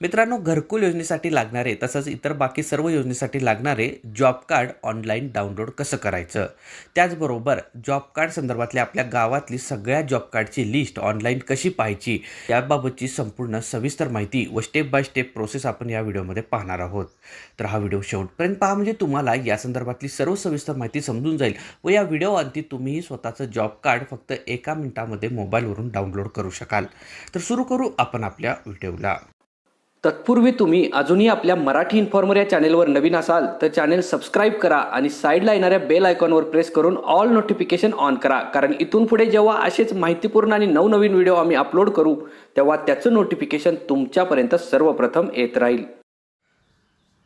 मित्रांनो घरकुल योजनेसाठी लागणारे तसंच इतर बाकी सर्व योजनेसाठी लागणारे जॉब कार्ड ऑनलाईन डाउनलोड कसं करायचं? त्याचबरोबर जॉब कार्ड संदर्भातल्या आपल्या गावातली सगळ्या जॉब कार्डची लिस्ट ऑनलाईन कशी पाहायची? याबाबतची संपूर्ण सविस्तर माहिती व स्टेप बाय स्टेप प्रोसेस आपण या व्हिडिओमध्ये पाहणार आहोत. तर हा व्हिडिओ शेवटपर्यंत पहा म्हणजे तुम्हाला या संदर्भातली सर्व सविस्तर माहिती समजून जाईल व या व्हिडिओ अंती तुम्हीही स्वतःचं जॉब कार्ड फक्त एका मिनिटामध्ये मोबाईलवरून डाउनलोड करू शकाल. तर सुरू करू आपण आपल्या व्हिडिओला. तत्पूर्वी तुम्ही अजूनही आपल्या मराठी इन्फॉर्मर या चॅनेलवर नवीन असाल तर चॅनेल सबस्क्राईब करा आणि साईडला येणाऱ्या बेल आयकॉनवर प्रेस करून ऑल नोटिफिकेशन ऑन करा. कारण इथून पुढे जेव्हा असेच माहितीपूर्ण आणि नवनवीन व्हिडिओ आम्ही अपलोड करू तेव्हा त्याचं नोटिफिकेशन तुमच्यापर्यंत सर्वप्रथम येत राहील.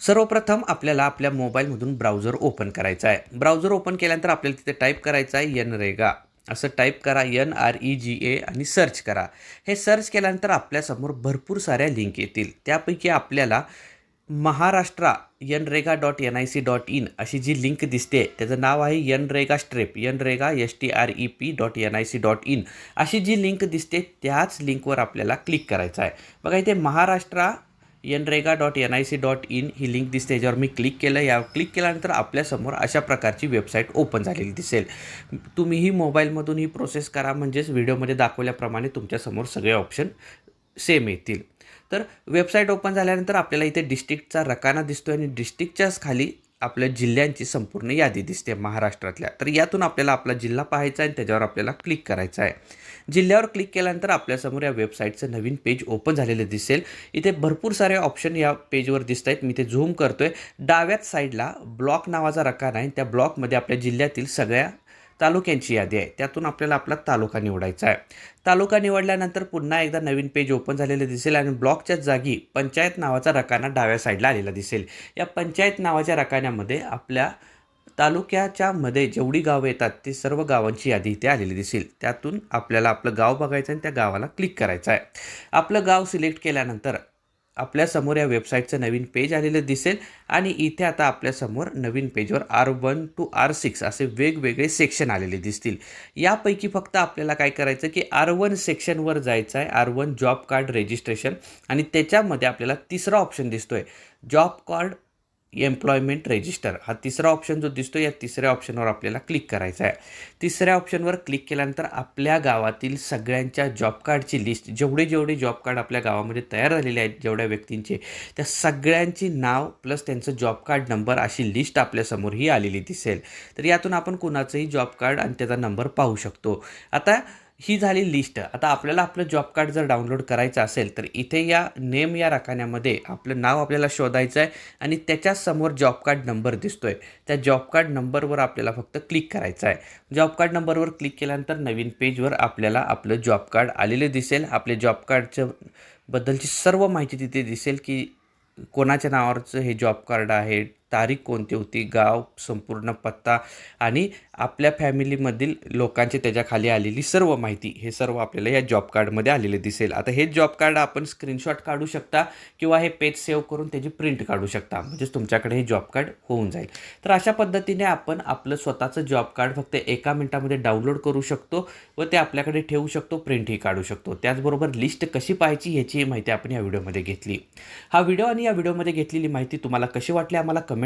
सर्वप्रथम आपल्याला आपल्या मोबाईलमधून ब्राउझर ओपन करायचा आहे. ब्राउझर ओपन केल्यानंतर आपल्याला तिथे टाईप करायचं आहे यन रेगा. असं टाईप करा N R E G A आणि सर्च करा. हे सर्च केल्यानंतर आपल्यासमोर भरपूर साऱ्या लिंक येतील. त्यापैकी आपल्याला Maharashtra NREGA dot N I C dot in अशी जी लिंक दिसते त्याचं नाव आहे NREGA strep NREGA S T R E P dot N I C dot in अशी जी लिंक दिसते त्याच लिंकवर आपल्याला क्लिक करायचं आहे. बघा इथे Maharashtra NREGA dot N I C dot in he link दिसते. याच्यावर मी क्लिक केलं. या क्लिक केल्यानंतर आपल्यासमोर अशा प्रकारची वेबसाईट ओपन झालेली दिसेल. तुम्हीही मोबाईलमधून ही प्रोसेस करा. म्हणजेच व्हिडिओमध्ये दाखवल्याप्रमाणे तुमच्यासमोर सगळे ऑप्शन सेम येतील. तर वेबसाईट ओपन झाल्यानंतर आपल्याला इथे डिस्ट्रिक्टचा रकाना दिसतो आणि डिस्ट्रिक्टच्याच खाली आपल्या जिल्ह्यांची संपूर्ण यादी दिसते महाराष्ट्रातल्या. तर यातून आपल्याला आपला जिल्हा पाहायचा आहे आणि त्याच्यावर आपल्याला क्लिक करायचं आहे. जिल्ह्यावर क्लिक केल्यानंतर आपल्यासमोर या वेबसाईटचं नवीन पेज ओपन झालेलं दिसेल. इथे भरपूर सारे ऑप्शन या पेजवर दिसत आहेत. मी ते झूम करतोय. डाव्यात साईडला ब्लॉक नावाचा रकाना आहे. त्या ब्लॉकमध्ये आपल्या जिल्ह्यातील सगळ्या तालुक्यांची यादी आहे. त्यातून आपल्याला आपला तालुका निवडायचा आहे. तालुका निवडल्यानंतर पुन्हा एकदा नवीन पेज ओपन झालेलं दिसेल आणि ब्लॉकच्या जागी पंचायत नावाचा रकाना डाव्या साईडला आलेला दिसेल. या पंचायत नावाच्या रकान्यामध्ये आपल्या तालुक्याच्या मध्ये जेवढी गावं येतात ते सर्व गावांची यादी इथे आलेली दिसेल. त्यातून आपल्याला आपलं गाव बघायचं आणि त्या गावाला क्लिक करायचं आहे. आपलं गाव सिलेक्ट केल्यानंतर आपल्यासमोर या वेबसाईटचं नवीन पेज आलेलं दिसेल. आणि इथे आता आपल्यासमोर नवीन पेजवर R one two R six असे वेगवेगळे सेक्शन आलेले दिसतील. यापैकी फक्त आपल्याला काय करायचं की आर वन सेक्शनवर जायचं आहे. R one job card registration आणि त्याच्यामध्ये आपल्याला तिसरा ऑप्शन दिसतो आहे जॉब कार्ड एम्प्लॉयमेंट रजिस्टर हा तिसरा ऑप्शन जो दिसतो या तिसऱ्या ऑप्शनवर आपल्याला क्लिक करायचा आहे. तिसऱ्या ऑप्शनवर क्लिक केल्यानंतर आपल्या गावातील सगळ्यांच्या जॉब कार्डची लिस्ट जेवढे जेवढे जॉब कार्ड आपल्या गावामध्ये तयार झालेले आहेत जेवढ्या व्यक्तींचे त्या सगळ्यांची नाव प्लस त्यांचं जॉब कार्ड नंबर अशी लिस्ट आपल्यासमोर ही आलेली दिसेल. तर यातून आपण कुणाचंही जॉब कार्ड आणि त्याचा नंबर पाहू शकतो. आता ही झाली लिस्ट. आता आपल्याला आपलं जॉब कार्ड जर डाउनलोड करायचं असेल तर इथे या नेम या रकान्यामध्ये आपलं नाव आपल्याला शोधायचं आहे आणि त्याच्यासमोर जॉब कार्ड नंबर दिसतोय. त्या जॉब कार्ड नंबरवर आपल्याला फक्त क्लिक करायचं आहे. जॉब कार्ड नंबरवर क्लिक केल्यानंतर नवीन पेजवर आपल्याला आपलं जॉब कार्ड आलेले दिसेल. आपले जॉब कार्डच्या बद्दलची सर्व माहिती तिथे दिसेल की कोणाच्या नावावरचं हे जॉब कार्ड आहे तारीख कोणती होती गाव संपूर्ण पत्ता आणि आपल्या फॅमिलीमधील लोकांची त्याच्याखाली आलेली सर्व माहिती हे सर्व आपल्याला या जॉब कार्डमध्ये आलेले दिसेल. आता हे जॉब कार्ड आपण स्क्रीनशॉट काढू शकता किंवा हे पेज सेव्ह करून त्याची प्रिंट काढू शकता. म्हणजेच तुमच्याकडे हे जॉब कार्ड होऊन जाईल. तर अशा पद्धतीने आपण आपलं स्वतःचं जॉब कार्ड फक्त एका मिनिटामध्ये डाउनलोड करू शकतो व ते आपल्याकडे ठेवू शकतो प्रिंटही काढू शकतो. त्याचबरोबर लिस्ट कशी पाहायची ह्याची माहिती आपण या व्हिडिओमध्ये घेतली. हा व्हिडिओ आणि या व्हिडिओमध्ये घेतलेली माहिती तुम्हाला कशी वाटली आम्हाला कमेंट